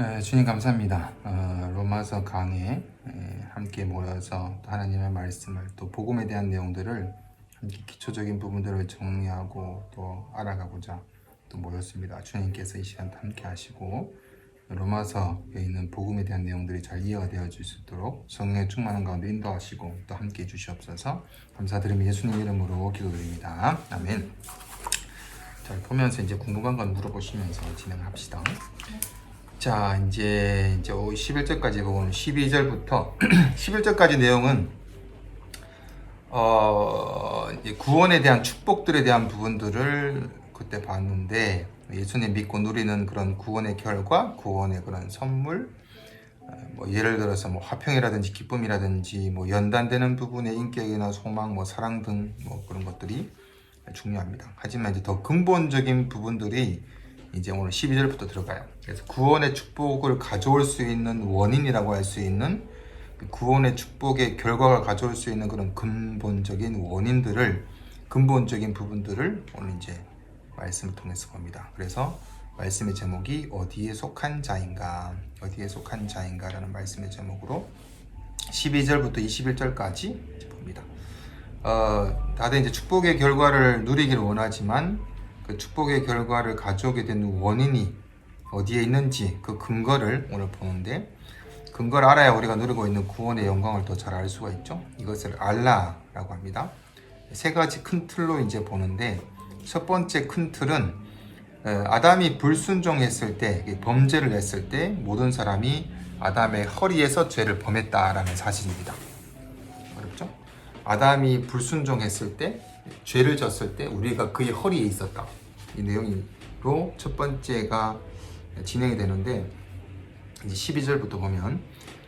에, 주님 감사합니다. 어, 로마서 강에 에, 함께 모여서 또 하나님의 말씀을 또 복음에 대한 내용들을 함께 기초적인 부분들을 정리하고 또 알아가고자 또 모였습니다. 주님께서 이 시간 함께 하시고 로마서에 있는 복음에 대한 내용들이 잘 이해가 되어질 수 있도록 성령의 충만한 가운데 인도하시고 또 함께 해주시옵소서 감사드리며 예수님 이름으로 기도드립니다. 아멘. 자 보면서 이제 궁금한 건 물어보시면서 진행합시다. 자, 이제 이제 11절까지 보고 12절부터 11절까지 내용은 어, 구원에 대한 축복들에 대한 부분들을 그때 봤는데 예수님 믿고 누리는 그런 구원의 결과, 구원의 그런 선물, 어, 뭐 예를 들어서 뭐 화평이라든지 기쁨이라든지 뭐 연단되는 부분의 인격이나 소망, 뭐 사랑 등 뭐 그런 것들이 중요합니다. 하지만 이제 더 근본적인 부분들이 이제 오늘 12절부터 들어가요. 그래서 구원의 축복을 가져올 수 있는 원인이라고 할 수 있는 그 구원의 축복의 결과가 가져올 수 있는 그런 근본적인 원인들을 근본적인 부분들을 오늘 이제 말씀을 통해서 봅니다. 그래서 말씀의 제목이 어디에 속한 자인가, 어디에 속한 자인가라는 말씀의 제목으로 12절부터 21절까지 봅니다. 어, 다들 이제 축복의 결과를 누리기를 원하지만 그 축복의 결과를 가져오게 된 원인이 어디에 있는지 그 근거를 오늘 보는데 근거를 알아야 우리가 누리고 있는 구원의 영광을 더 잘 알 수가 있죠. 이것을 알라라고 합니다. 세 가지 큰 틀로 이제 보는데 첫 번째 큰 틀은 어, 아담이 불순종했을 때 범죄를 했을 때 모든 사람이 아담의 허리에서 죄를 범했다라는 사실입니다. 어렵죠? 아담이 불순종했을 때 죄를 졌을 때 우리가 그의 허리에 있었다. 이 내용으로 첫 번째가 진행이 되는데 이제 12절부터 보면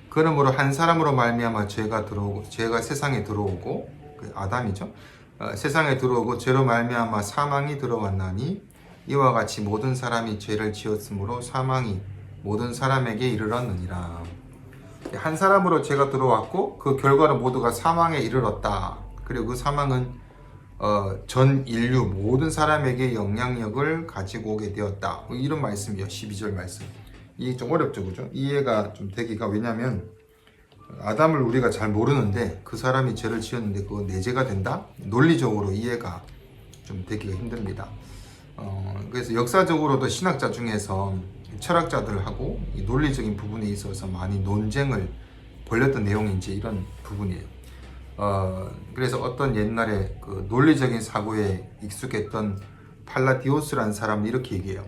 그러므로 한 사람으로 말미암아 죄가 들어오고 죄가 세상에 들어오고 그 아담이죠. 어, 세상에 들어오고 죄로 말미암아 사망이 들어왔나니 이와 같이 모든 사람이 죄를 지었으므로 사망이 모든 사람에게 이르렀느니라. 한 사람으로 죄가 들어왔고 그 결과는 모두가 사망에 이르렀다. 그리고 그 사망은 어, 전 인류 모든 사람에게 영향력을 가지고 오게 되었다. 뭐 이런 말씀이요. 12절 말씀. 이게 좀 어렵죠, 그죠? 이해가 좀 되기가 왜냐면 아담을 우리가 잘 모르는데 그 사람이 죄를 지었는데 그거 내 죄가 된다? 논리적으로 이해가 좀 되기가 힘듭니다. 어, 그래서 역사적으로도 신학자 중에서 철학자들하고 이 논리적인 부분에 있어서 많이 논쟁을 벌였던 내용이 이제 이런 부분이에요. 어, 그래서 어떤 옛날에 그 논리적인 사고에 익숙했던 팔라디오스라는 사람은 이렇게 얘기해요.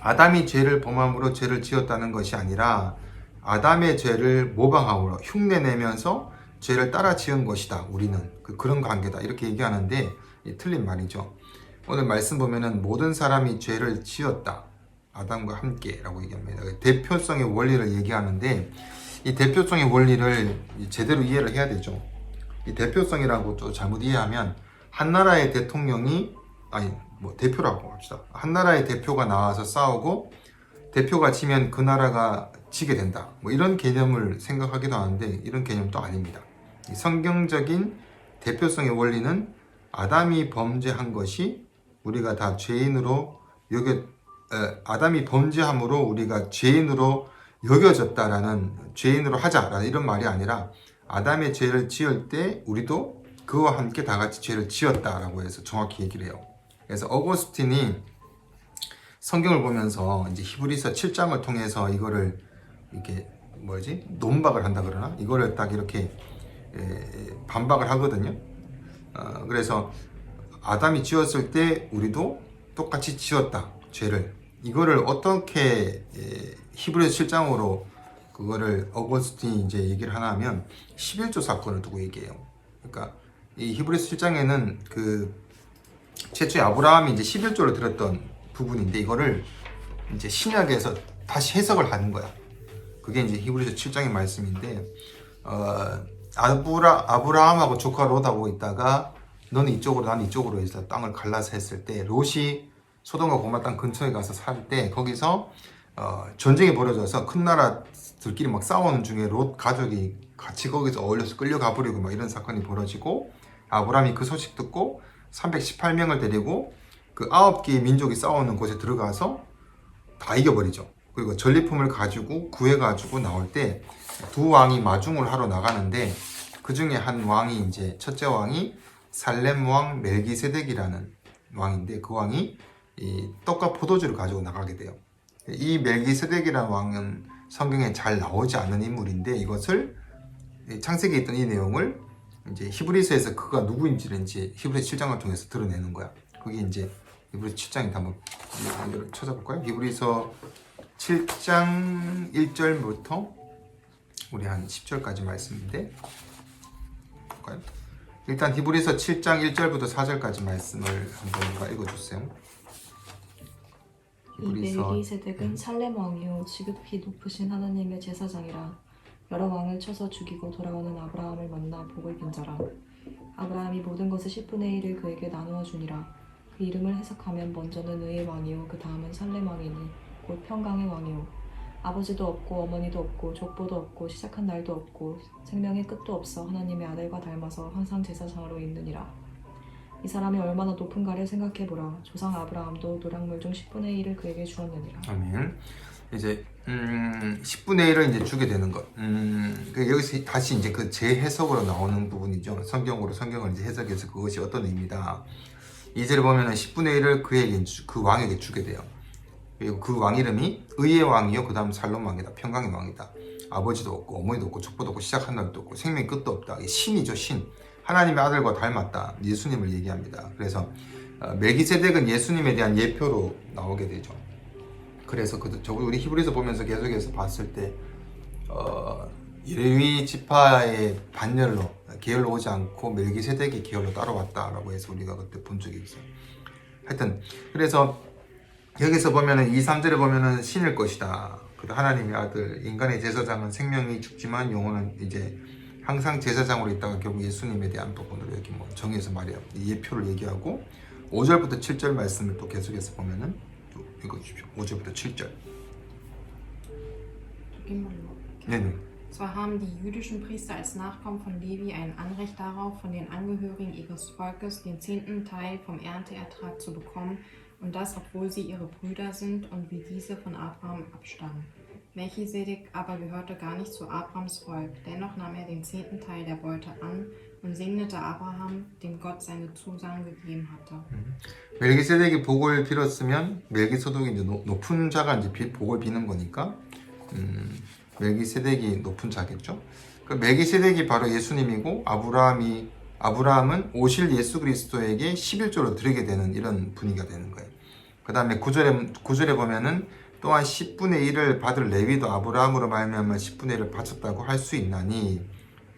아담이 죄를 범함으로 죄를 지었다는 것이 아니라 아담의 죄를 모방함으로 흉내내면서 죄를 따라 지은 것이다. 우리는 그, 그런 관계다. 이렇게 얘기하는데 이 틀린 말이죠. 오늘 말씀 보면은 모든 사람이 죄를 지었다. 아담과 함께라고 얘기합니다. 그 대표성의 원리를 얘기하는데 이 대표성의 원리를 제대로 이해를 해야 되죠. 이 대표성이라고 또 잘못 이해하면 한 나라의 대통령이 아니 뭐 대표라고 합시다. 한 나라의 대표가 나와서 싸우고 대표가 지면 그 나라가 지게 된다. 뭐 이런 개념을 생각하기도 하는데 이런 개념도 아닙니다. 이 성경적인 대표성의 원리는 아담이 범죄한 것이 우리가 다 죄인으로 여겨 에, 아담이 범죄함으로 우리가 죄인으로 여겨졌다라는 죄인으로 하자라는 이런 말이 아니라 아담의 죄를 지을 때 우리도 그와 함께 다 같이 죄를 지었다라고 해서 정확히 얘기를 해요. 그래서 어거스틴이 성경을 보면서 이제 히브리서 7장을 통해서 이거를 이렇게 뭐지 논박을 한다 그러나 이거를 딱 이렇게 에, 반박을 하거든요. 어, 그래서 아담이 지었을 때 우리도 똑같이 지었다 죄를 이거를 어떻게 에, 히브리서 7장으로 그거를 어거스틴이 이제 얘기를 하나 하면 11조 사건을 두고 얘기해요. 그러니까 이 히브리서 7장에는 그 최초의 아브라함이 이제 11조를 들었던 부분인데 이거를 이제 신약에서 다시 해석을 하는 거야. 그게 이제 히브리서 7장의 말씀인데 어, 아브라 아브라함하고 조카 롯하고 있다가 너는 이쪽으로 나는 이쪽으로 해서 땅을 갈라서 했을 때 롯이 소돔과 고마 땅 근처에 가서 살 때 거기서 어, 전쟁이 벌어져서 큰 나라들끼리 막 싸우는 중에 롯 가족이 같이 거기서 어울려서 끌려가 버리고 막 이런 사건이 벌어지고 아브라함이 그 소식 듣고 318명을 데리고 그 아홉 개의 민족이 싸우는 곳에 들어가서 다 이겨버리죠. 그리고 전리품을 가지고 구해가지고 나올 때 두 왕이 마중을 하러 나가는데 그 중에 한 왕이 이제 첫째 왕이 살렘 왕 멜기세덱이라는 왕인데 그 왕이 이 떡과 포도주를 가지고 나가게 돼요. 이 멜기세덱이라는 왕은 성경에 잘 나오지 않는 인물인데 이것을 이 창세기에 있던 이 내용을 이제 히브리서에서 그가 누구인지를 이제 히브리서 7장을 통해서 드러내는 거야. 그게 이제 히브리서 7장인데 한번 찾아볼까요? 히브리서 7장 1절부터 우리 한 10절까지 말씀인데 볼까요? 일단 히브리서 7장 1절부터 4절까지 말씀을 한번 읽어주세요. 이 멜기세덱은 살렘 왕이요. 지극히 높으신 하나님의 제사장이라. 여러 왕을 쳐서 죽이고 돌아오는 아브라함을 만나 복을 빈 자라. 아브라함이 모든 것의 10분의 1을 그에게 나누어 주니라. 그 이름을 해석하면 먼저는 의의 왕이요. 그 다음은 살렘 왕이니 곧 평강의 왕이요. 아버지도 없고 어머니도 없고 족보도 없고 시작한 날도 없고 생명의 끝도 없어 하나님의 아들과 닮아서 항상 제사장으로 있느니라 이 사람이 얼마나 높은가를 생각해보라 조상 아브라함도 노량물 중 10분의 1을 그에게 주었느니라 아멘. 이제 음, 10분의 1을 이제 주게 되는 것. 음, 그 여기서 다시 이제 그 재해석으로 나오는 부분이죠. 성경으로 성경을 이제 해석해서 그것이 어떤 의미다. 이제를 보면은 10분의 1을 그에게 주- 그 왕에게 주게 돼요. 그리고 그 왕 이름이 의의 왕이요. 그 다음 살롬 왕이다. 평강의 왕이다. 아버지도 없고 어머니도 없고 족보도 없고 시작한 날도 없고 생명 끝도 없다. 이 신이죠 신. 하나님의 아들과 닮았다. 예수님을 얘기합니다. 그래서 어, 멜기세덱은 예수님에 대한 예표로 나오게 되죠. 그래서 그저 우리 히브리서 보면서 계속해서 봤을 때 어, 레위 지파의 반열로 계열로 오지 않고 멜기세덱의 계열로 따라왔다라고 해서 우리가 그때 본 적이 있어요. 하여튼 그래서 여기서 보면은 2, 3절에 보면은 신일 것이다. 그 하나님의 아들 인간의 제사장은 생명이 죽지만 영혼은 이제 항상 제사장으로 있다가 결국 예수님에 대한 부분으로 여기 뭐 정해서 말이야 이 예표를 얘기하고 5절부터 7절 말씀을 또 계속해서 보면은 또 읽어주십시오. 5절부터 7절. Gehen wir los. 네네. Zwar haben die jüdischen Priester als Nachkommen von Levi ein Anrecht darauf, von den Angehörigen ihres Volkes den zehnten Teil vom Ernteertrag zu bekommen, und das, obwohl sie ihre Brüder sind und wie diese von Abraham abstammen. Melchisedek aber gehörte gar nicht zu Abrahams Volk, dennoch nahm er den zehnten Teil der Beute an und segnete Abraham, dem Gott seine Zusagen gegeben hatte. 멜기세덱이 복을 빌었으면 멜기소독이 이제 높- 높은 자가 이제 비- 복을 비는 거니까 음, 멜기세덱이 높은 자겠죠. 그 멜기세덱이 바로 예수님이고 아브라함이 아브라함은 오실 예수 그리스도에게 11조를 드리게 되는 이런 분위기가 되는 거예요. 그 다음에 9절에, 9절에 보면은 또한 10분의 1을 받을 레위도 아브라함으로 말미암아 10분의 1을 바쳤다고 할 수 있나니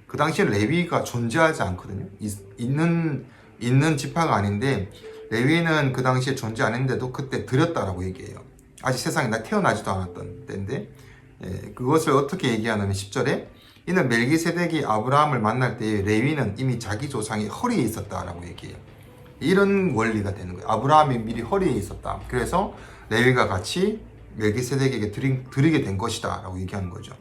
그 당시에 레위가 존재하지 않거든요. 있, 있는 있는 지파가 아닌데 레위는 그 당시에 존재 안 했는데도 그때 드렸다라고 얘기해요. 아직 세상에 나 태어나지도 않았던 때인데 예, 그것을 어떻게 얘기하냐면 10절에 이는 멜기세덱이 아브라함을 만날 때 레위는 이미 자기 조상이 허리에 있었다라고 얘기해요. 이런 원리가 되는 거예요. 아브라함이 미리 허리에 있었다. 그래서 레위가 같이 멜기세덱에게 드리, 드리게 된 것이다 라고 얘기하는 거죠.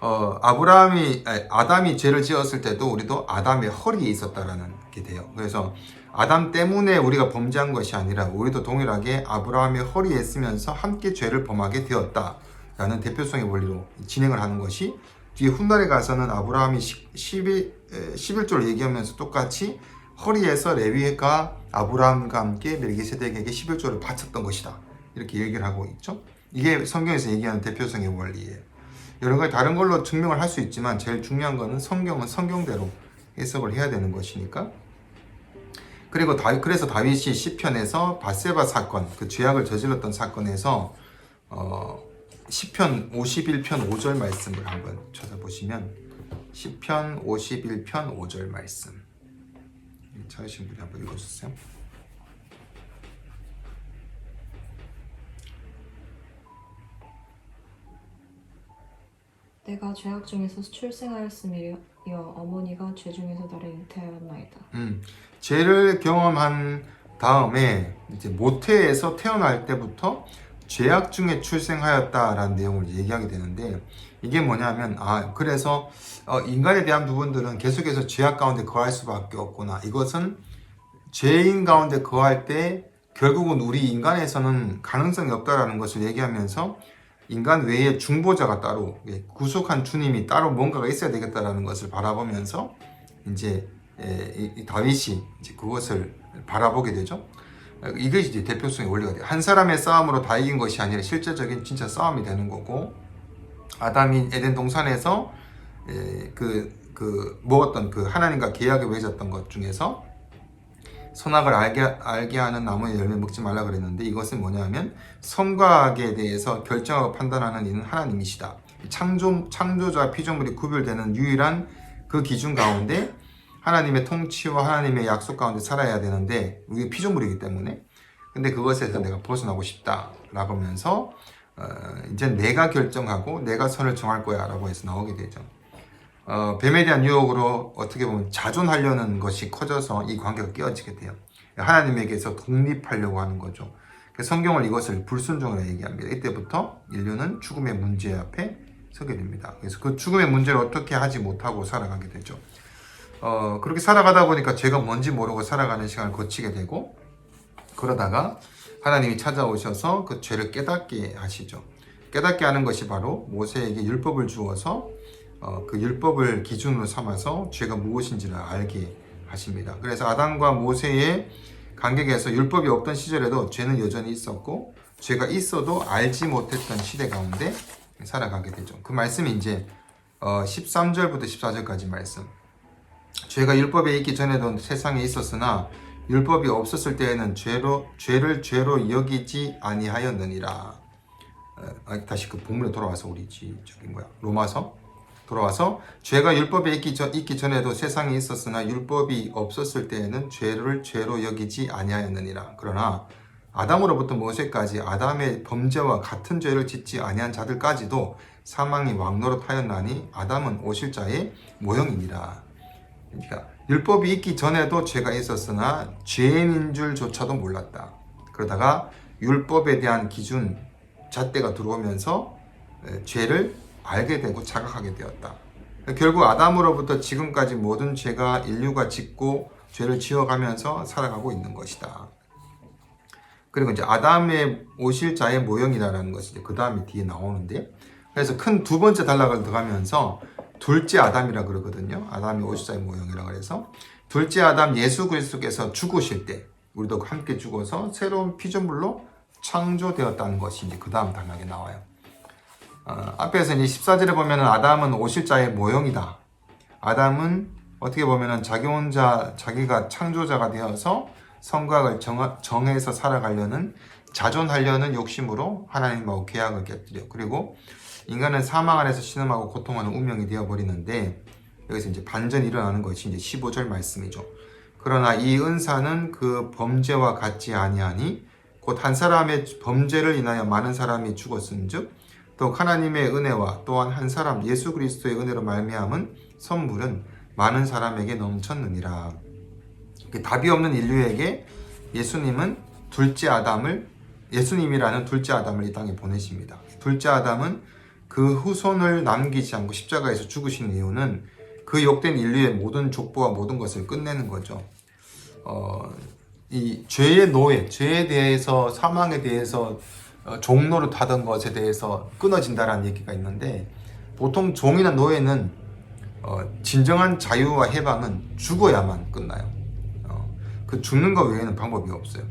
어, 아브라함이 아니, 아담이 죄를 지었을 때도 우리도 아담의 허리에 있었다라는 게 돼요. 그래서 아담 때문에 우리가 범죄한 것이 아니라 우리도 동일하게 아브라함의 허리에 있으면서 함께 죄를 범하게 되었다라는 대표성의 원리로 진행을 하는 것이 뒤에 훗날에 가서는 아브라함이 11, 11조를 얘기하면서 똑같이 허리에서 레위가 아브라함과 함께 멜기세덱에게 11조를 바쳤던 것이다. 이렇게 얘기를 하고 있죠. 이게 성경에서 얘기하는 대표성의 원리예요. 여러 가지 다른 걸로 증명을 할 수 있지만 제일 중요한 거는 성경은 성경대로 해석을 해야 되는 것이니까. 그리고 다, 그래서 다윗이 시편에서 바세바 사건, 그 죄악을 저질렀던 사건에서 어, 시편 51편 5절 말씀을 한번 찾아보시면 시편 51편 5절 말씀 찾으신 분이 한번 읽어주세요. 내가 죄악 중에서 출생하였으며 어머니가 죄 중에서 나를 잉태하였나이다. 음, 죄를 경험한 다음에 이제 모태에서 태어날 때부터 죄악 중에 출생하였다라는 내용을 얘기하게 되는데 이게 뭐냐면 아 그래서 어, 인간에 대한 부분들은 계속해서 죄악 가운데 거할 수밖에 없구나. 이것은 죄인 가운데 거할 때 결국은 우리 인간에서는 가능성이 없다라는 것을 얘기하면서 인간 외에 중보자가 따로 예, 구속한 주님이 따로 뭔가가 있어야 되겠다라는 것을 바라보면서 이제 예, 이- 이 다윗이 이제 그것을 바라보게 되죠. 이게 이제 대표성의 원리가 돼요. 한 사람의 싸움으로 다 이긴 것이 아니라 실제적인 진짜 싸움이 되는 거고 아담이 에덴 동산에서 에, 그, 그 먹었던 그 하나님과 계약에 맺었던 것 중에서 선악을 알게, 알게 하는 나무의 열매 먹지 말라 그랬는데 이것은 뭐냐면 선과 악에 대해서 결정하고 판단하는 이는 하나님이시다. 창조, 창조자 피조물이 구별되는 유일한 그 기준 가운데 하나님의 통치와 하나님의 약속 가운데 살아야 되는데 우리 피조물이기 때문에 근데 그것에서 내가 벗어나고 싶다 라고 하면서 어, 이제 내가 결정하고 내가 선을 정할 거야 라고 해서 나오게 되죠. 어, 뱀에 대한 유혹으로 어떻게 보면 자존하려는 것이 커져서 이 관계가 깨어지게 돼요. 하나님에게서 독립하려고 하는 거죠. 성경을 이것을 불순종으로 얘기합니다. 이때부터 인류는 죽음의 문제 앞에 서게 됩니다. 그래서 그 죽음의 문제를 어떻게 하지 못하고 살아가게 되죠. 어, 그렇게 살아가다 보니까 죄가 뭔지 모르고 살아가는 시간을 거치게 되고 그러다가 하나님이 찾아오셔서 그 죄를 깨닫게 하시죠. 깨닫게 하는 것이 바로 모세에게 율법을 주어서 어, 그 율법을 기준으로 삼아서 죄가 무엇인지를 알게 하십니다. 그래서 아담과 모세의 관계에서 율법이 없던 시절에도 죄는 여전히 있었고 죄가 있어도 알지 못했던 시대 가운데 살아가게 되죠. 그 말씀이 이제 어, 13절부터 14절까지 말씀. 죄가 율법에 있기 전에도 세상에 있었으나 율법이 없었을 때에는 죄로 죄를 죄로 여기지 아니하였느니라. 어, 다시 그 본문에 돌아와서 우리 지 저기 뭐야 로마서 돌아와서 죄가 율법에 있기, 전, 있기 전에도 세상에 있었으나 율법이 없었을 때에는 죄를 죄로 여기지 아니하였느니라. 그러나 아담으로부터 모세까지 아담의 범죄와 같은 죄를 짓지 아니한 자들까지도 사망이 왕노릇하였나니 아담은 오실 자의 모형이니라. 그러니까 율법이 있기 전에도 죄가 있었으나 죄인인 줄조차도 몰랐다. 그러다가 율법에 대한 기준 잣대가 들어오면서 에, 죄를 알게 되고 자각하게 되었다. 결국 아담으로부터 지금까지 모든 죄가 인류가 짓고 죄를 지어가면서 살아가고 있는 것이다. 그리고 이제 아담의 오실 자의 모형이라는 것이 그 다음에 뒤에 나오는데 그래서 큰 두 번째 단락을 들어가면서 둘째 아담이라 그러거든요. 아담이 오실 자의 모형이라 그래서 둘째 아담 예수 그리스도께서 죽으실 때 우리도 함께 죽어서 새로운 피조물로 창조되었다는 것이 이제 그 다음 단락에 나와요. 어, 앞에서 이제 14절에 보면은 아담은 오실 자의 모형이다. 아담은 어떻게 보면은 자기 혼자 자기가 창조자가 되어서 성곽을 정, 정해서 살아가려는 자존하려는 욕심으로 하나님하고 계약을 깨뜨려. 그리고 인간은 사망 안에서 신음하고 고통하는 운명이 되어 버리는데 여기서 이제 반전이 일어나는 것이 이제 15절 말씀이죠. 그러나 이 은사는 그 범죄와 같지 아니하니 곧 한 사람의 범죄를 인하여 많은 사람이 죽었은즉 또 하나님의 은혜와 또한 한 사람 예수 그리스도의 은혜로 말미암은 선물은 많은 사람에게 넘쳤느니라. 그 답이 없는 인류에게 예수님은 둘째 아담을 예수님이라는 둘째 아담을 이 땅에 보내십니다. 둘째 아담은 그 후손을 남기지 않고 십자가에서 죽으신 이유는 그 욕된 인류의 모든 족보와 모든 것을 끝내는 거죠. 어, 이 죄의 노예, 죄에 대해서 사망에 대해서 어, 종로를 타던 것에 대해서 끊어진다라는 얘기가 있는데 보통 종이나 노예는 어, 진정한 자유와 해방은 죽어야만 끝나요. 어, 그 죽는 것 외에는 방법이 없어요.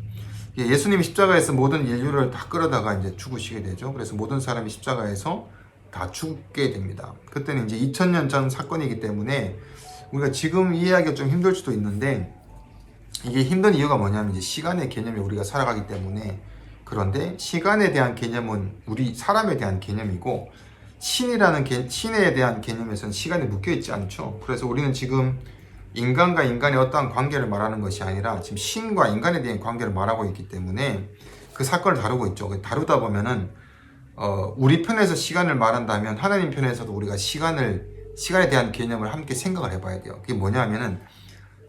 예, 예수님이 십자가에서 모든 인류를 다 끌어다가 이제 죽으시게 되죠. 그래서 모든 사람이 십자가에서 다 죽게 됩니다. 그때는 이제 2000년 전 사건이기 때문에 우리가 지금 이해하기가 좀 힘들 수도 있는데 이게 힘든 이유가 뭐냐면 이제 시간의 개념이 우리가 살아가기 때문에 그런데 시간에 대한 개념은 우리 사람에 대한 개념이고 신이라는 개, 신에 대한 개념에서는 시간이 묶여 있지 않죠. 그래서 우리는 지금 인간과 인간의 어떠한 관계를 말하는 것이 아니라 지금 신과 인간에 대한 관계를 말하고 있기 때문에 그 사건을 다루고 있죠. 다루다 보면은 어, 우리 편에서 시간을 말한다면 하나님 편에서도 우리가 시간을 시간에 대한 개념을 함께 생각을 해봐야 돼요. 그게 뭐냐면은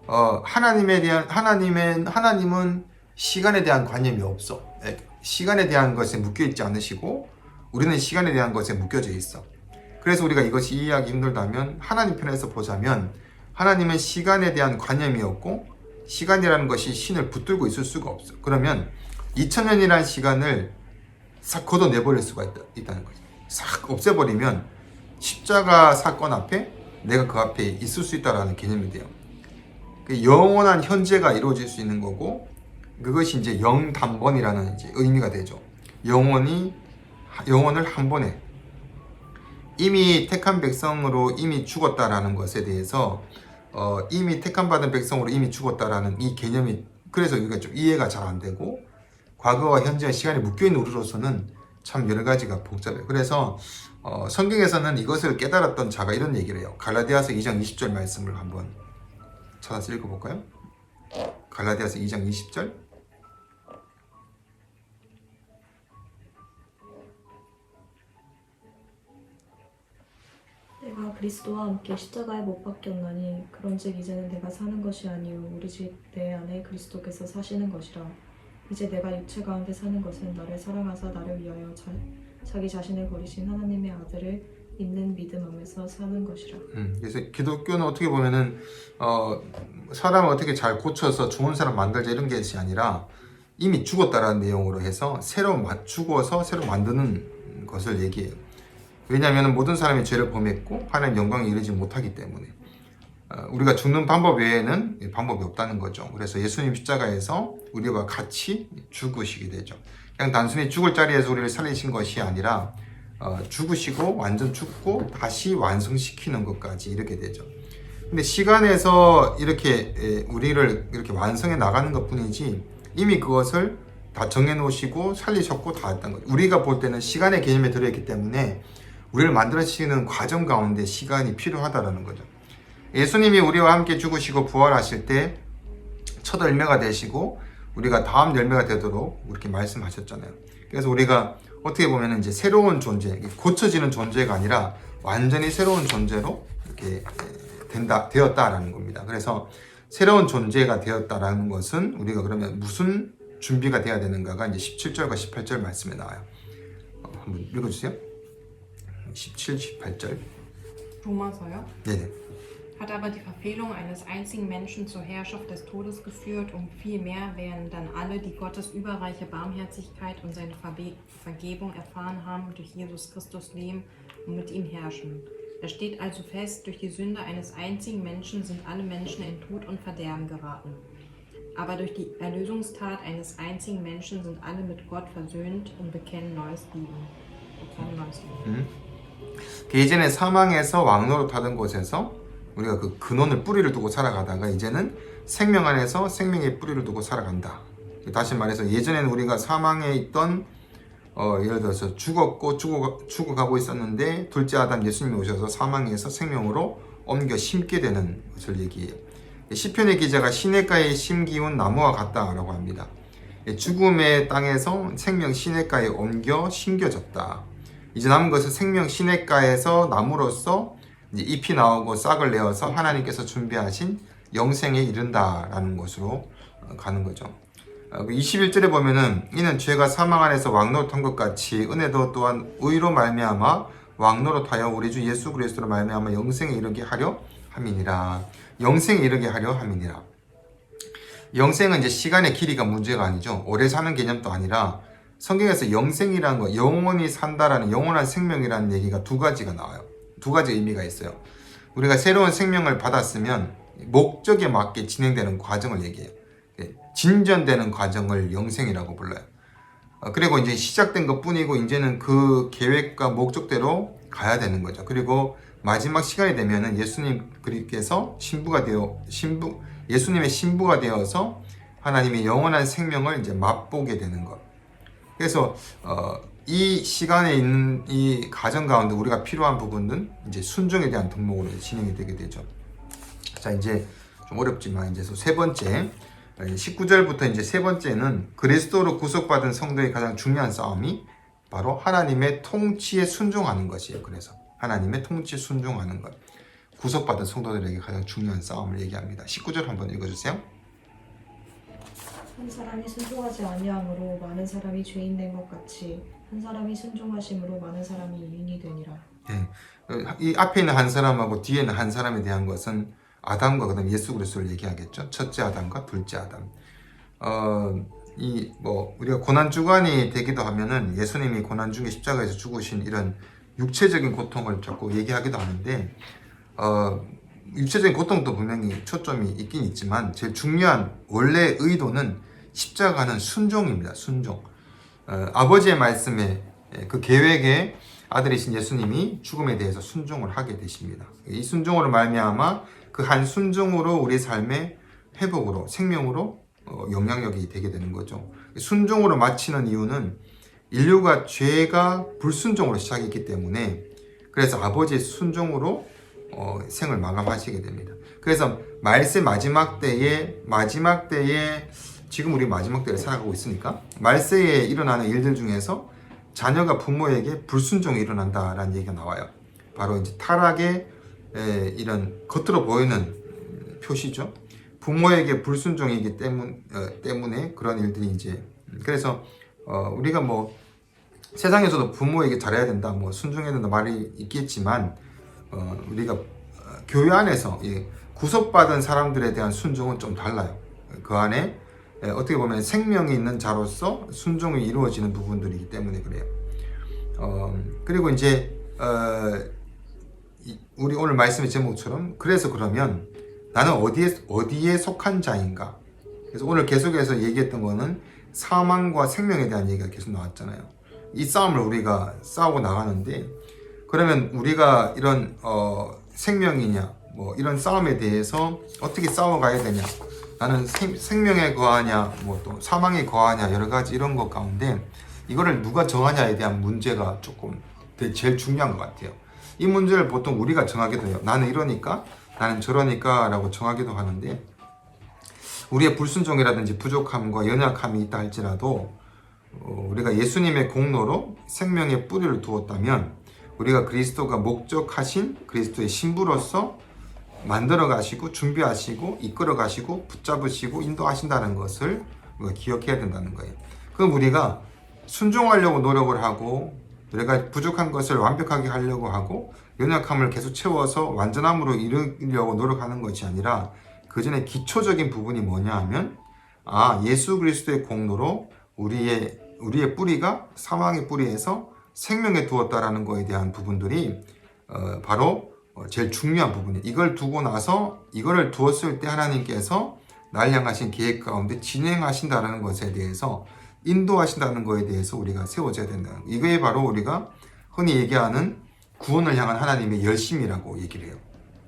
어, 하나님에 대한 하나님의 하나님은 시간에 대한 관념이 없어. 예, 시간에 대한 것에 묶여 있지 않으시고 우리는 시간에 대한 것에 묶여져 있어. 그래서 우리가 이것이 이해하기 힘들다면 하나님 편에서 보자면 하나님은 시간에 대한 관념이 없고 시간이라는 것이 신을 붙들고 있을 수가 없어. 그러면 2000년이라는 시간을 싹 걷어내버릴 수가 있다, 있다는 거죠. 싹 없애버리면 십자가 사건 앞에 내가 그 앞에 있을 수 있다라는 개념이 돼요. 그 영원한 현재가 이루어질 수 있는 거고 그것이 이제 영단번이라는 이제 의미가 되죠. 영원히 영혼을 한 번에 이미 택한 백성으로 이미 죽었다라는 것에 대해서 어, 이미 택한 받은 백성으로 이미 죽었다라는 이 개념이 그래서 우리가 좀 이해가 잘 안 되고 과거와 현재와 시간이 묶여 있는 우리로서는 참 여러 가지가 복잡해요. 그래서 어, 성경에서는 이것을 깨달았던 자가 이런 얘기를 해요. 갈라디아서 2장 20절 말씀을 한번 찾아서 읽어볼까요? 갈라디아서 2장 20절. 내가 그리스도와 함께 십자가에 못 박혔나니 그런즉 이제는 내가 사는 것이 아니요 우리 집 내 안에 그리스도께서 사시는 것이라 이제 내가 육체 가운데 사는 것은 나를 사랑하사 나를 위하여 자, 자기 자신을 버리신 하나님의 아들을 믿는 믿음 안에서 사는 것이라 음, 그래서 기독교는 어떻게 보면은 어, 사람을 어떻게 잘 고쳐서 좋은 사람 만들자 이런 것이 아니라 이미 죽었다라는 내용으로 해서 새로 마- 죽어서 새로 만드는 것을 얘기해요. 왜냐하면 모든 사람이 죄를 범했고 하나님 영광에 이르지 못하기 때문에 어, 우리가 죽는 방법 외에는 방법이 없다는 거죠. 그래서 예수님 십자가에서 우리와 같이 죽으시게 되죠. 그냥 단순히 죽을 자리에서 우리를 살리신 것이 아니라 어, 죽으시고 완전 죽고 다시 완성시키는 것까지 이렇게 되죠. 근데 시간에서 이렇게 에, 우리를 이렇게 완성해 나가는 것 뿐이지 이미 그것을 다 정해 놓으시고 살리셨고 다 했던 것. 우리가 볼 때는 시간의 개념에 들어있기 때문에 우리를 만들어지는 과정 가운데 시간이 필요하다라는 거죠. 예수님이 우리와 함께 죽으시고 부활하실 때 첫 열매가 되시고 우리가 다음 열매가 되도록 이렇게 말씀하셨잖아요. 그래서 우리가 어떻게 보면 이제 새로운 존재, 고쳐지는 존재가 아니라 완전히 새로운 존재로 이렇게 에, 된다, 되었다라는 겁니다. 그래서 새로운 존재가 되었다라는 것은 우리가 그러면 무슨 준비가 돼야 되는가가 이제 17절과 18절 말씀에 나와요. 어, 한번 읽어주세요. 17, 18절. Thoma서요? 네네. Hat aber die Verfehlung eines einzigen Menschen zur Herrschaft des Todes geführt, um vielmehr werden dann alle, die Gottes überreiche Barmherzigkeit und seine Verbe Vergebung erfahren haben, durch Jesus Christus leben und mit ihm herrschen. Es steht also fest, durch die Sünde eines einzigen Menschen sind alle Menschen in Tod und Verderben geraten. Aber durch die Erlösungstat eines einzigen Menschen sind alle mit Gott versöhnt und bekennen neues Leben. Bekennen neues Leben. 그 예전에 사망에서 왕노릇 하던 곳에서 우리가 그 근원을 뿌리를 두고 살아가다가 이제는 생명 안에서 생명의 뿌리를 두고 살아간다. 다시 말해서 예전에는 우리가 사망에 있던 어, 예를 들어서 죽었고 죽어, 죽어가고 있었는데 둘째 아담 예수님이 오셔서 사망에서 생명으로 옮겨 심게 되는 것을 얘기해요. 시편의 기자가 시냇가에 심기운 나무와 같다라고 합니다. 죽음의 땅에서 생명 시냇가에 옮겨 심겨졌다. 이제 남은 것은 생명 시냇가에서 나무로서 잎이 나오고 싹을 내어서 하나님께서 준비하신 영생에 이른다라는 것으로 어, 가는 거죠. 어, 그 21절에 보면은 이는 죄가 사망 안에서 왕노릇한 것 같이 은혜도 또한 의로 말미암아 왕노릇하여 우리 주 예수 그리스도로 말미암아 영생에 이르게 하려 함이니라. 영생에 이르게 하려 함이니라. 영생은 이제 시간의 길이가 문제가 아니죠. 오래 사는 개념도 아니라 성경에서 영생이라는 거, 영원히 산다라는 영원한 생명이라는 얘기가 두 가지가 나와요. 두 가지 의미가 있어요. 우리가 새로운 생명을 받았으면 목적에 맞게 진행되는 과정을 얘기해요. 예, 진전되는 과정을 영생이라고 불러요. 어, 그리고 이제 시작된 것 뿐이고, 이제는 그 계획과 목적대로 가야 되는 거죠. 그리고 마지막 시간이 되면은 예수님 그리께서 신부가 되어, 신부, 예수님의 신부가 되어서 하나님의 영원한 생명을 이제 맛보게 되는 것. 그래서 어, 이 시간에 있는 이 가정 가운데 우리가 필요한 부분은 이제 순종에 대한 덕목으로 진행이 되게 되죠. 자 이제 좀 어렵지만 이제 세 번째 19절부터 이제 세 번째는 그리스도로 구속받은 성도의 가장 중요한 싸움이 바로 하나님의 통치에 순종하는 것이에요. 그래서 하나님의 통치에 순종하는 것. 구속받은 성도들에게 가장 중요한 싸움을 얘기합니다. 19절 한번 읽어주세요. 한 사람이 순종하지 아니함으로 많은 사람이 죄인 된 것 같이 한 사람이 순종하심으로 많은 사람이 의인이 되니라. 예. 이 앞에 있는 한 사람하고 뒤에 있는 한 사람에 대한 것은 아담과 그다음 예수 그리스도를 얘기하겠죠. 첫째 아담과 둘째 아담. 어, 이 뭐 우리가 고난 주간이 되기도 하면은 예수님이 고난 중에 십자가에서 죽으신 이런 육체적인 고통을 자꾸 얘기하기도 하는데 어 육체적인 고통도 분명히 초점이 있긴 있지만 제일 중요한 원래 의도는 십자가는 순종입니다. 순종. 어, 아버지의 말씀에 예, 그 계획에 아들이신 예수님이 죽음에 대해서 순종을 하게 되십니다. 이 순종으로 말미암아 그 한 순종으로 우리 삶의 회복으로 생명으로 어, 영향력이 되게 되는 거죠. 순종으로 마치는 이유는 인류가 죄가 불순종으로 시작했기 때문에 그래서 아버지의 순종으로 어, 생을 마감하시게 됩니다. 그래서 말세 마지막 때에 마지막 때에 지금 우리 마지막 때를 살아가고 있으니까 말세에 일어나는 일들 중에서 자녀가 부모에게 불순종이 일어난다라는 얘기가 나와요. 바로 이제 타락의 에, 이런 겉으로 보이는 표시죠. 부모에게 불순종이기 때문 어, 때문에 그런 일들이 이제 그래서 어, 우리가 뭐 세상에서도 부모에게 잘해야 된다, 뭐 순종해야 된다 말이 있겠지만 어, 우리가 어, 교회 안에서 이 구속받은 사람들에 대한 순종은 좀 달라요. 그 안에 에, 어떻게 보면 생명이 있는 자로서 순종이 이루어지는 부분들이기 때문에 그래요. 어, 그리고 이제 어, 이- 우리 오늘 말씀의 제목처럼 그래서 그러면 나는 어디에 어디에 속한 자인가? 그래서 오늘 계속해서 얘기했던 거는 사망과 생명에 대한 얘기가 계속 나왔잖아요. 이 싸움을 우리가 싸우고 나가는데 그러면 우리가 이런 어, 생명이냐 뭐 이런 싸움에 대해서 어떻게 싸워가야 되냐? 나는 생, 생명에 거하냐 뭐 또 사망에 거하냐 여러 가지 이런 것 가운데 이거를 누가 정하냐에 대한 문제가 조금 제일 중요한 것 같아요. 이 문제를 보통 우리가 정하기도 해요. 나는 이러니까 나는 저러니까 라고 정하기도 하는데 우리의 불순종이라든지 부족함과 연약함이 있다 할지라도 어, 우리가 예수님의 공로로 생명의 뿌리를 두었다면 우리가 그리스도가 목적하신 그리스도의 신부로서 만들어 가시고 준비하시고 이끌어 가시고 붙잡으시고 인도하신다는 것을 기억해야 된다는 거예요. 그럼 우리가 순종하려고 노력을 하고 우리가 부족한 것을 완벽하게 하려고 하고 연약함을 계속 채워서 완전함으로 이루려고 노력하는 것이 아니라 그 전에 기초적인 부분이 뭐냐 하면 아 예수 그리스도의 공로로 우리의 우리의 뿌리가 사망의 뿌리에서 생명에 두었다라는 거에 대한 부분들이 어, 바로 어, 제일 중요한 부분이에요. 이걸 두고 나서 이거를 두었을 때 하나님께서 날 향하신 계획 가운데 진행하신다는 것에 대해서 인도하신다는 것에 대해서 우리가 세워져야 된다는 거예요. 이게 바로 우리가 흔히 얘기하는 구원을 향한 하나님의 열심이라고 얘기를 해요.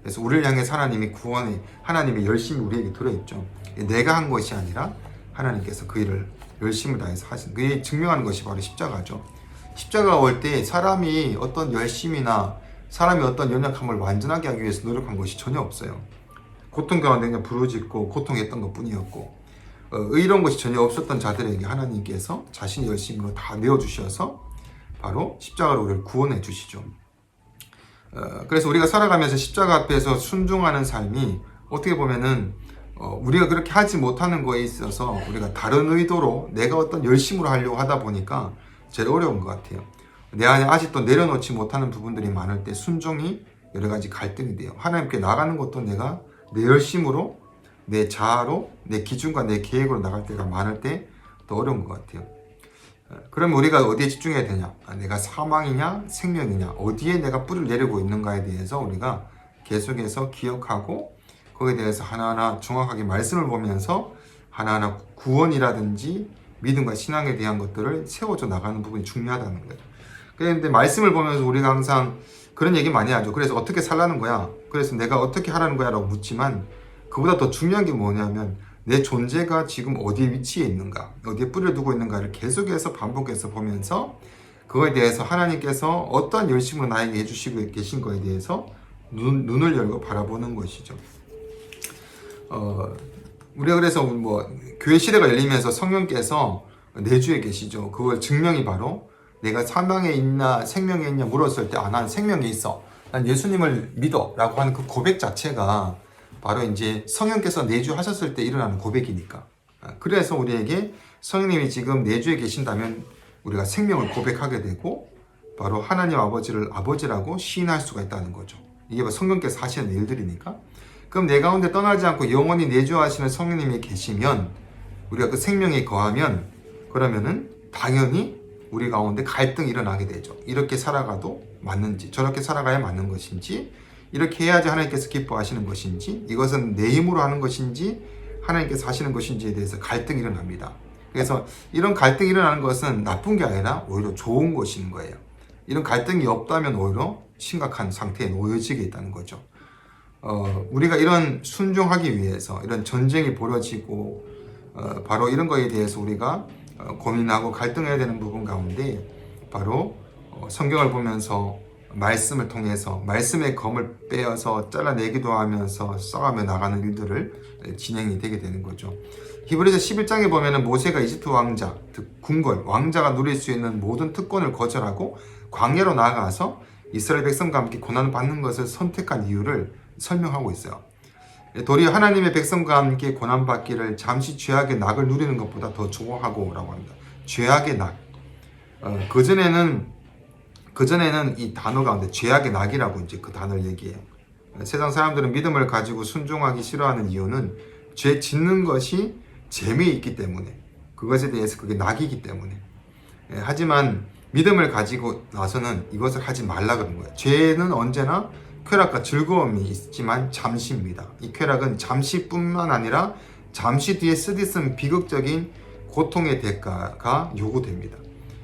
그래서 우리를 향해 하나님이 구원의 하나님의 열심이 우리에게 들어있죠. 내가 한 것이 아니라 하나님께서 그 일을 열심을 다해서 하신 그게 증명하는 것이 바로 십자가죠. 십자가 올 때 사람이 어떤 열심이나 사람이 어떤 연약함을 완전하게 하기 위해서 노력한 것이 전혀 없어요. 고통 가운데 그냥 부르짖고 고통했던 것 뿐이었고 어, 의로운 것이 전혀 없었던 자들에게 하나님께서 자신의 열심으로 다 내어주셔서 바로 십자가로 우리를 구원해 주시죠. 어, 그래서 우리가 살아가면서 십자가 앞에서 순종하는 삶이 어떻게 보면은 어, 우리가 그렇게 하지 못하는 거에 있어서 우리가 다른 의도로 내가 어떤 열심으로 하려고 하다 보니까 제일 어려운 것 같아요. 내 안에 아직도 내려놓지 못하는 부분들이 많을 때 순종이 여러 가지 갈등이 돼요. 하나님께 나가는 것도 내가 내 열심으로 내 자아로 내 기준과 내 계획으로 나갈 때가 많을 때 더 어려운 것 같아요. 어, 그러면 우리가 어디에 집중해야 되냐? 아, 내가 사망이냐, 생명이냐, 어디에 내가 뿌리를 내리고 있는가에 대해서 우리가 계속해서 기억하고 거기에 대해서 하나하나 정확하게 말씀을 보면서 하나하나 구원이라든지 믿음과 신앙에 대한 것들을 세워져 나가는 부분이 중요하다는 거죠. 그런데 말씀을 보면서 우리가 항상 그런 얘기 많이 하죠. 그래서 어떻게 살라는 거야? 그래서 내가 어떻게 하라는 거야? 라고 묻지만 그보다 더 중요한 게 뭐냐면 내 존재가 지금 어디에 위치해 있는가, 어디에 뿌리를 두고 있는가를 계속해서 반복해서 보면서 그거에 대해서 하나님께서 어떤 열심을 나에게 해주시고 계신 거에 대해서 눈, 눈을 열고 바라보는 것이죠. 어, 우리가 그래서 뭐 교회 시대가 열리면서 성령께서 내주에 계시죠. 그걸 증명이 바로 내가 사망에 있나 생명에 있냐 물었을 때, 아, 난 생명에 있어. 난 예수님을 믿어. 라고 하는 그 고백 자체가 바로 이제 성령께서 내주하셨을 때 일어나는 고백이니까. 아, 그래서 우리에게 성령님이 지금 내주에 계신다면 우리가 생명을 고백하게 되고 바로 하나님 아버지를 아버지라고 시인할 수가 있다는 거죠. 이게 성령께서 하시는 일들이니까. 그럼 내 가운데 떠나지 않고 영원히 내주하시는 성령님이 계시면 우리가 그 생명에 거하면 그러면은 당연히 우리 가운데 갈등이 일어나게 되죠. 이렇게 살아가도 맞는지 저렇게 살아가야 맞는 것인지 이렇게 해야지 하나님께서 기뻐하시는 것인지 이것은 내 힘으로 하는 것인지 하나님께서 하시는 것인지에 대해서 갈등이 일어납니다. 그래서 이런 갈등이 일어나는 것은 나쁜 게 아니라 오히려 좋은 것인 거예요. 이런 갈등이 없다면 오히려 심각한 상태에 놓여지게 있다는 거죠. 어, 우리가 이런 순종하기 위해서 이런 전쟁이 벌어지고 어, 바로 이런 거에 대해서 우리가 어, 고민하고 갈등해야 되는 부분 가운데 바로 어, 성경을 보면서 말씀을 통해서 말씀의 검을 빼어서 잘라내기도 하면서 써가며 나가는 일들을 진행이 되게 되는 거죠. 히브리서 11장에 보면은 모세가 이집트 왕자, 즉 궁궐, 왕자가 누릴 수 있는 모든 특권을 거절하고 광야로 나아가서 이스라엘 백성과 함께 고난을 받는 것을 선택한 이유를 설명하고 있어요. 도리어 하나님의 백성과 함께 고난받기를 잠시 죄악의 낙을 누리는 것보다 더 좋아하고 라고 합니다. 죄악의 낙. 어, 그 전에는 그 전에는 이 단어 가운데 죄악의 낙이라고 이제 그 단어를 얘기해요. 세상 사람들은 믿음을 가지고 순종하기 싫어하는 이유는 죄 짓는 것이 재미있기 때문에 그것에 대해서 그게 낙이기 때문에 예, 하지만 믿음을 가지고 나서는 이것을 하지 말라 그런 거예요. 죄는 언제나 쾌락과 즐거움이 있지만 잠시입니다. 이 쾌락은 잠시뿐만 아니라 잠시 뒤에 쓰디쓴 비극적인 고통의 대가가 요구됩니다.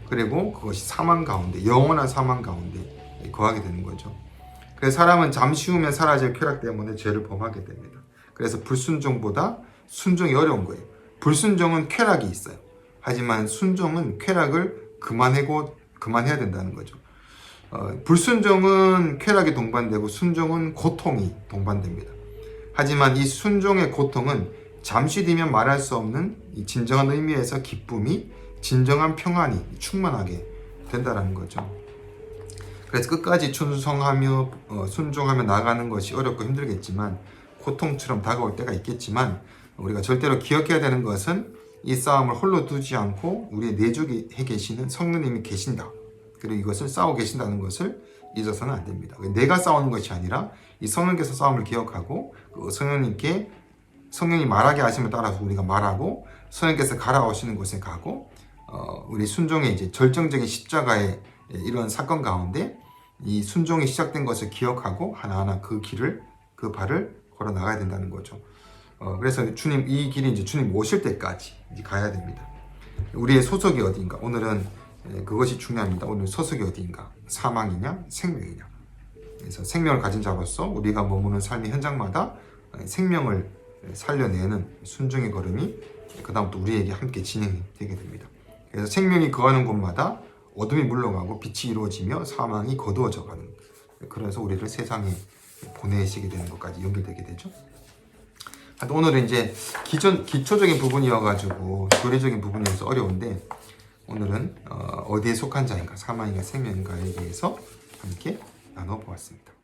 그리고 그것이 사망 가운데 영원한 사망 가운데 거하게 되는 거죠. 그래서 사람은 잠시 후면 사라질 쾌락 때문에 죄를 범하게 됩니다. 그래서 불순종보다 순종이 어려운 거예요. 불순종은 쾌락이 있어요. 하지만 순종은 쾌락을 그만하고 그만해야 된다는 거죠. 어, 불순종은 쾌락이 동반되고 순종은 고통이 동반됩니다. 하지만 이 순종의 고통은 잠시 뒤면 말할 수 없는 이 진정한 의미에서 기쁨이 진정한 평안이 충만하게 된다는 거죠. 그래서 끝까지 충성하며 어, 순종하며 나가는 것이 어렵고 힘들겠지만 고통처럼 다가올 때가 있겠지만 우리가 절대로 기억해야 되는 것은 이 싸움을 홀로 두지 않고 우리의 내주에 계시는 성령님이 계신다. 그리고 이것을 싸우고 계신다는 것을 잊어서는 안 됩니다. 내가 싸우는 것이 아니라 이 성령께서 싸움을 기억하고 그 성령님께 성령이 말하게 하심을 따라서 우리가 말하고 성령께서 가라오시는 곳에 가고 어, 우리 순종의 이제 절정적인 십자가의 이런 사건 가운데 이 순종이 시작된 것을 기억하고 하나하나 그 길을 그 발을 걸어 나가야 된다는 거죠. 어, 그래서 주님 이 길이 이제 주님 오실 때까지 이제 가야 됩니다. 우리의 소속이 어디인가? 오늘은 예, 그것이 중요합니다. 오늘 소속이 어디인가? 사망이냐, 생명이냐? 그래서 생명을 가진 자로서 우리가 머무는 삶의 현장마다 생명을 살려내는 순종의 걸음이 그다음부터 우리에게 함께 진행이 되게 됩니다. 그래서 생명이 거하는 곳마다 어둠이 물러가고 빛이 이루어지며 사망이 거두어져 가는 그래서 우리를 세상에 보내시게 되는 것까지 연결되게 되죠. 오늘은 이제 기존 기초적인 부분이어가지고 교리적인 부분이어서 어려운데 오늘은 어, 어디에 속한 자인가 사망인가 생명인가에 대해서 함께 나눠보았습니다.